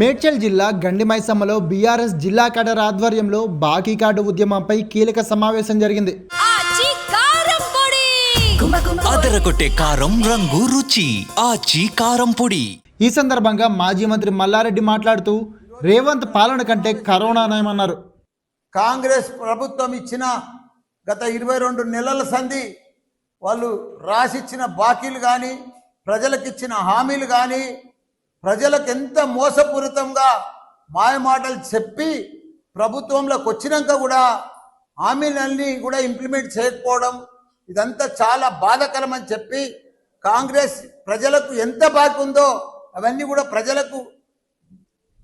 మేడ్చల్ జిల్లా గండిమైసమ్మలో బీఆర్ఎస్ జిల్లా కేడర్ ఆధ్వర్యంలో బాకీ కార్డు ఉద్యమంపై కీలక సమావేశం జరిగింది. కారం పొడి! అదరగొట్టే కారం రంగు రుచి ఆచి కారం పొడి. ఈ సందర్భంగా మాజీ మంత్రి మల్లారెడ్డి మాట్లాడుతూ రేవంత్ పాలన కంటే కరోనా నయమన్నారు. కాంగ్రెస్ ప్రభుత్వం ఇచ్చిన గత ఇరవై రెండు నెలల సంధి వాళ్ళు రాసిచ్చిన బాకీలు కానీ ప్రజలకు ఇచ్చిన హామీలు కానీ ప్రజలకు ఎంత మోసపూరితంగా మాయమాటలు చెప్పి ప్రభుత్వంలోకి వచ్చినాక కూడా హామీలన్నీ కూడా ఇంప్లిమెంట్ చేయకపోవడం ఇదంతా చాలా బాధకరం అని చెప్పి కాంగ్రెస్ ప్రజలకు ఎంత బాకీ ఉందో అవన్నీ కూడా ప్రజలకు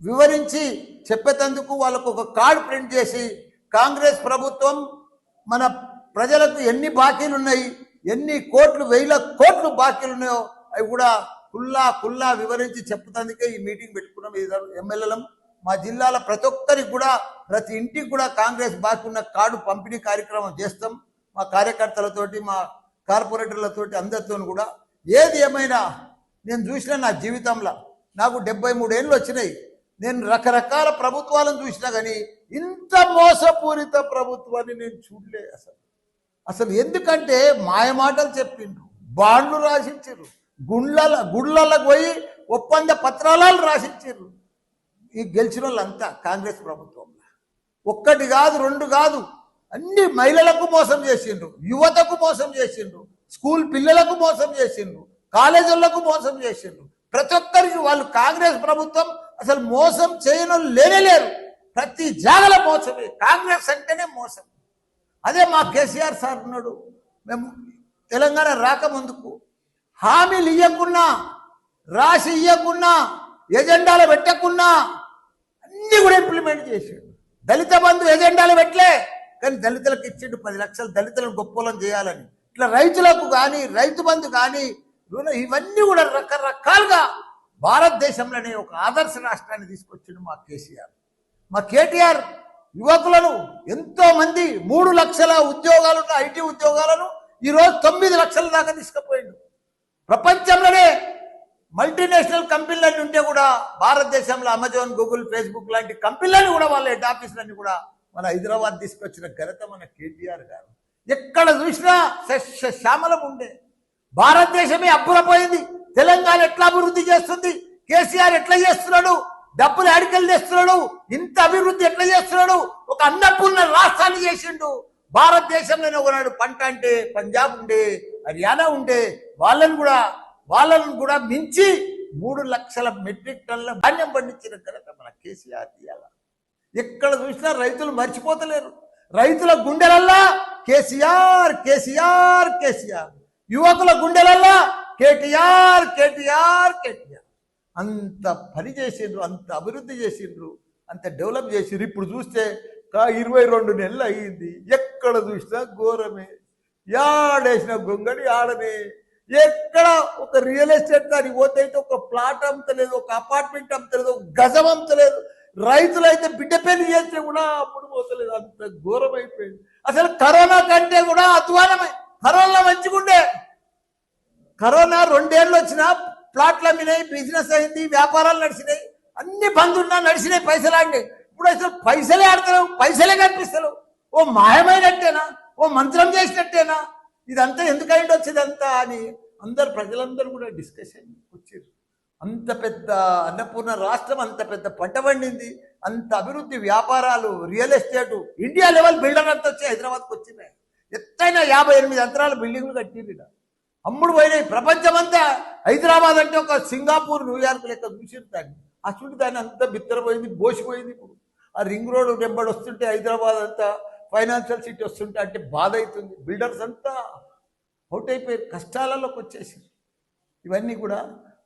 వివరించి చెప్పేటందుకు వాళ్ళకు ఒక కార్డు ప్రింట్ చేసి కాంగ్రెస్ ప్రభుత్వం మన ప్రజలకు ఎన్ని బాకీలు ఉన్నాయి ఎన్ని కోట్లు వేల కోట్లు బాకీలు ఉన్నాయో అవి కూడా కుల్లా కుల్లా వివరించి చెప్పుతందుకే ఈ మీటింగ్ పెట్టుకున్నాం. ఎమ్మెల్యేలం మా జిల్లాల ప్రతి ఒక్కరికి కూడా ప్రతి ఇంటికి కూడా కాంగ్రెస్ బాకీ ఉన్న కార్డు పంపిణీ కార్యక్రమం చేస్తాం. మా కార్యకర్తలతోటి మా కార్పొరేటర్లతోటి అందరితో కూడా. ఏది ఏమైనా నేను చూసిన నా జీవితంలో నాకు డెబ్బై మూడేళ్ళు వచ్చినాయి. నేను రకరకాల ప్రభుత్వాలను చూసినా కానీ ఇంత మోసపూరిత ప్రభుత్వాన్ని నేను చూడలే అసలు. అసలు ఎందుకంటే మాయమాటలు చెప్పిండ్రు బాండ్లు రాసిచ్చారు గుండ్ల గుళ్ళలకు పోయి ఒప్పంద పత్రాలు రాసిచ్చారు. ఈ గెలిచిన వాళ్ళంతా కాంగ్రెస్ ప్రభుత్వంలో ఒక్కటి కాదు రెండు కాదు. అన్ని మహిళలకు మోసం చేసిండ్రు యువతకు మోసం చేసిండ్రు స్కూల్ పిల్లలకు మోసం చేసిండ్రు కాలేజీలకు మోసం చేసిండ్రు. ప్రతి ఒక్కరికి వాళ్ళు కాంగ్రెస్ ప్రభుత్వం అసలు మోసం చేయను లేనే లేరు. ప్రతి జాగల మోసమే కాంగ్రెస్ అంటేనే మోసం. అదే మా కేసీఆర్ సార్ ఉన్నాడు. మేము తెలంగాణ రాకముందుకు హామీలు ఇవ్వకున్నా రాసి ఇవ్వకున్నా ఎజెండాలు పెట్టకున్నా అన్నీ కూడా ఇంప్లిమెంట్ చేసాడు దళిత బంధు ఎజెండాలు పెట్టలే కానీ దళితులకు ఇచ్చిండు పది లక్షలు దళితులను గొప్పలం చేయాలని. ఇట్లా రైతులకు కానీ రైతు బంధు కానీ ఇవన్నీ కూడా రకరకాలుగా భారతదేశంలోనే ఒక ఆదర్శ రాష్ట్రాన్ని తీసుకొచ్చిండు మా కేసీఆర్. మా కేటీఆర్ యువకులను ఎంతో మంది మూడు లక్షల ఉద్యోగాలున్న ఐటీ ఉద్యోగాలను ఈరోజు తొమ్మిది లక్షల దాకా తీసుకుపోయిండు. ప్రపంచంలోనే మల్టీనేషనల్ కంపెనీలన్నీ ఉంటే కూడా భారతదేశంలో అమెజాన్ గూగుల్ ఫేస్బుక్ లాంటి కంపెనీలన్నీ కూడా వాళ్ళ హెడ్ ఆఫీసులన్నీ కూడా మన హైదరాబాద్ తీసుకొచ్చిన ఘనత మన కేటీఆర్ గారు. ఎక్కడ చూసినా సస్య శ్యామలం ఉండే. భారతదేశమే అబ్బురపోయింది. తెలంగాణ ఎట్లా అభివృద్ధి చేస్తుంది? కేసీఆర్ ఎట్లా చేస్తున్నాడు? డబ్బులు అడికలు తెస్తున్నాడు? ఇంత అభివృద్ధి ఎట్లా చేస్తున్నాడు? ఒక అన్నపూర్ణ రాష్ట్రాన్ని చేసిండు. భారతదేశంలోనే ఒకనాడు పంట అంటే పంజాబ్ ఉండే. హర్యానా ఉండే వాళ్ళని కూడా వాళ్ళను కూడా మించి మూడు లక్షల మెట్రిక్ టన్నుల ధాన్యం పండించిన ఘనత మన కేసీఆర్ ఇవాళ ఎక్కడ చూసినా రైతులు మర్చిపోతలేరు. రైతుల గుండెలల్లా కేసీఆర్ కేసీఆర్ కేసీఆర్. యువకుల గుండెలల్లా కేటీఆర్ కేటీఆర్ కేటీఆర్. అంత పని చేసిండ్రు అంత అభివృద్ధి చేసిండ్రు అంత డెవలప్ చేసిండ్రు. ఇప్పుడు చూస్తే కా ఇరవై రెండు నెలలు అయ్యింది. ఎక్కడ చూసినా ఘోరమే. యాడేసిన గొంగడి ఆడనే. ఎక్కడ ఒక రియల్ ఎస్టేట్ దానికి పోతే అయితే ఒక ప్లాట్ అమ్మతలేదు ఒక అపార్ట్మెంట్ అమ్మతలేదు ఒక గజం అమ్మతలేదు. రైతులైతే బిడ్డ పెళ్ళి చేస్తే కూడా అప్పుడు పోతలేదు. అంత ఘోరం అయిపోయింది. అసలు కరోనా కంటే కూడా అధ్వానమే. కరోనా మంచిగుండే. కరోనా రెండేళ్ళు వచ్చినా ప్లాట్లు అమ్మినాయి బిజినెస్ అయింది వ్యాపారాలు నడిచినాయి. అన్ని బంద్ ఉన్నా నడిచినాయి పైసలు ఆడినాయి. ఇప్పుడు అసలు పైసలే ఆడతలేవు పైసలే కనిపిస్తలేవు. ఓ మాయమైనట్టేనా? ఓ మంత్రం చేసినట్టేనా? ఇదంతా ఎందుకు అయింది వచ్చిందంతా అని అందరు ప్రజలందరూ కూడా డిస్కషన్ వచ్చారు. అంత పెద్ద అన్నపూర్ణ రాష్ట్రం అంత పెద్ద పంట పండింది అంత అభివృద్ధి వ్యాపారాలు real estate India level builder అంతా వచ్చి హైదరాబాద్కి వచ్చినాయి. ఎత్తైన యాభై ఎనిమిది అంతరాల బిల్డింగ్లు కట్టింది అమ్ముడు పోయినాయి. ప్రపంచమంతా హైదరాబాద్ అంటే ఒక సింగపూర్ న్యూయార్క్ లెక్క చూసింది దాన్ని. అసలు దాన్ని అంతా బిత్తరపోయింది బోసిపోయింది ఇప్పుడు. ఆ రింగ్ రోడ్ వెంబడి వస్తుంటే హైదరాబాద్ అంతా ఫైనాన్షియల్ సిటీ వస్తుంటే అంటే బాధ అవుతుంది. బిల్డర్స్ అంతా అవుట్ అయిపోయారు కష్టాలలోకి వచ్చేసి ఇవన్నీ కూడా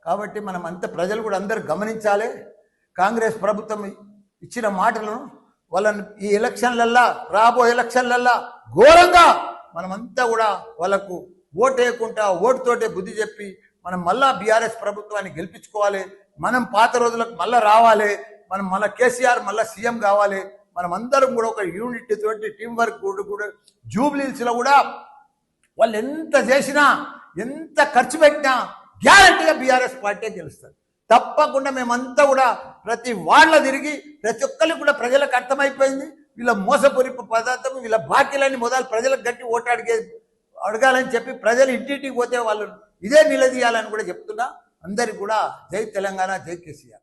కాబట్టి మనం అంత ప్రజలు కూడా అందరు గమనించాలి. కాంగ్రెస్ ప్రభుత్వం ఇచ్చిన మాటలను వాళ్ళని ఈ ఎలక్షన్లల్లా రాబో ఎలక్షన్లల్లా ఘోరంగా మనమంతా కూడా వాళ్ళకు ఓటు వేయకుండా ఓటుతోటే బుద్ధి చెప్పి మనం మళ్ళా బీఆర్ఎస్ ప్రభుత్వాన్ని గెలిపించుకోవాలి. మనం పాత రోజులకు మళ్ళీ రావాలి. మనం మళ్ళీ కేసీఆర్ మళ్ళీ సీఎం కావాలి. మనం అందరం కూడా ఒక యూనిట్ తోటి టీం వర్క్ కూడా కూడా జూబ్లీస్లో కూడా వాళ్ళు ఎంత చేసినా ఎంత ఖర్చు పెట్టినా గ్యారంటీగా బీఆర్ఎస్ పార్టీ గెలుస్తారు తప్పకుండా మేమంతా కూడా ప్రతి వాళ్ళ తిరిగి ప్రతి ఒక్కరికి కూడా ప్రజలకు అర్థమైపోయింది. వీళ్ళ మోసపూరిపు పదార్థం వీళ్ళ బాకీలన్నీ మొదలు ప్రజలకు గట్టి ఓటు అడిగే అడగాలని చెప్పి ప్రజలు ఇంటింటికి పోతే వాళ్ళు ఇదే నిలదీయాలని కూడా చెప్తున్నా. అందరికి కూడా జై తెలంగాణ జై కేసీఆర్.